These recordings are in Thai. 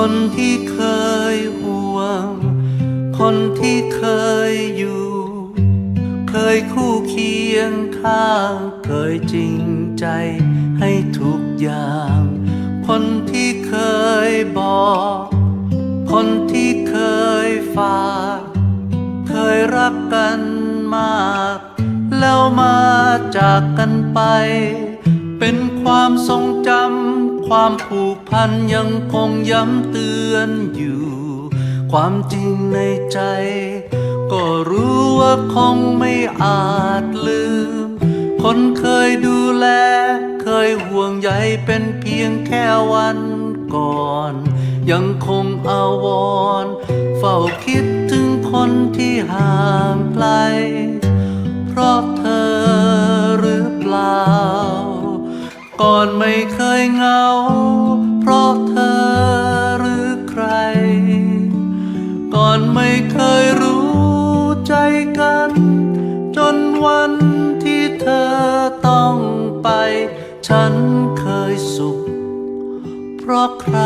คนที่เคยห่วง คนที่เคยอยู่ เคยคู่เคียงข้าง เคยจริงใจให้ทุกอย่าง คนที่เคยบอก คนที่เคยฝาก เคยรักกันมาก แล้วมาจากกันไป เป็นความทรงจำ ความผูกพันยังคงย้ำเตือนอยู่ ความจริงในใจ ก็รู้ว่าคงไม่อาจลืม คนเคยดูแล เคยห่วงใยเป็นเพียงแค่วันก่อน ยังคงอาวร เฝ้าคิดถึงคนที่ห่างไกล เพราะเธ ไม่เคยเหงา เพราะเธอหรือใคร ก่อนไม่เคยรู้ใจกัน จนวันที่เธอต้องไป ฉันเคยสุข เพราะใคร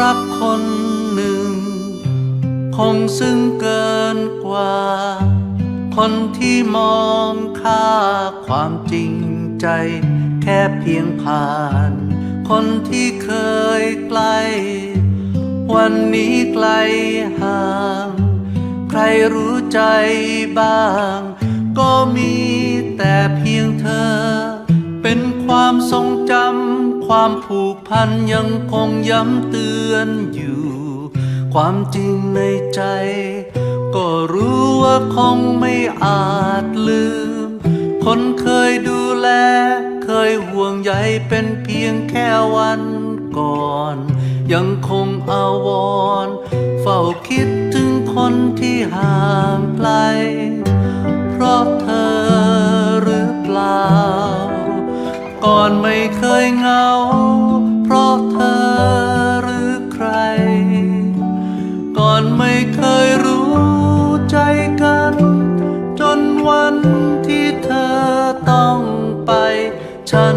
รักคนหนึ่ง คงซึ้งเกินกว่า คนที่มองค่าความจริงใจ แค่เพียงผ่าน คนที่เคยใกล้ วันนี้ไกลห่าง ใครรู้ใจบ้าง ก็มีแต่เพียงเธอ เป็นความทรง ความผูกพันยังคงย้ำเตือนอยู่ ความจริงในใจ ก็รู้ว่าคงไม่อาจลืม คนเคยดูแล เคยห่วงใยเป็นเพียงแค่วันก่อน ยังคงอาวรเฝ้าคิดถึงคนที่ห่างไกล เพราะเธอ ก่อนไม่เคยเหงา เพราะเธอหรือใคร ก่อนไม่เคยรู้ใจกัน จนวันที่เธอต้องไป ฉัน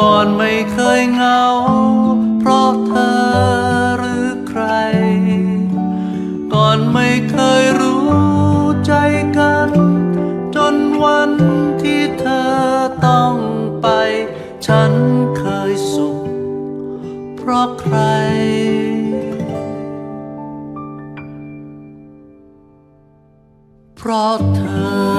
ก่อนไม่เคยเหงา เพราะเธอหรือใคร ก่อนไม่เคยรู้ใจกัน จนวันที่เธอต้องไป ฉันเคยสุข เพราะใครเพราะเธอ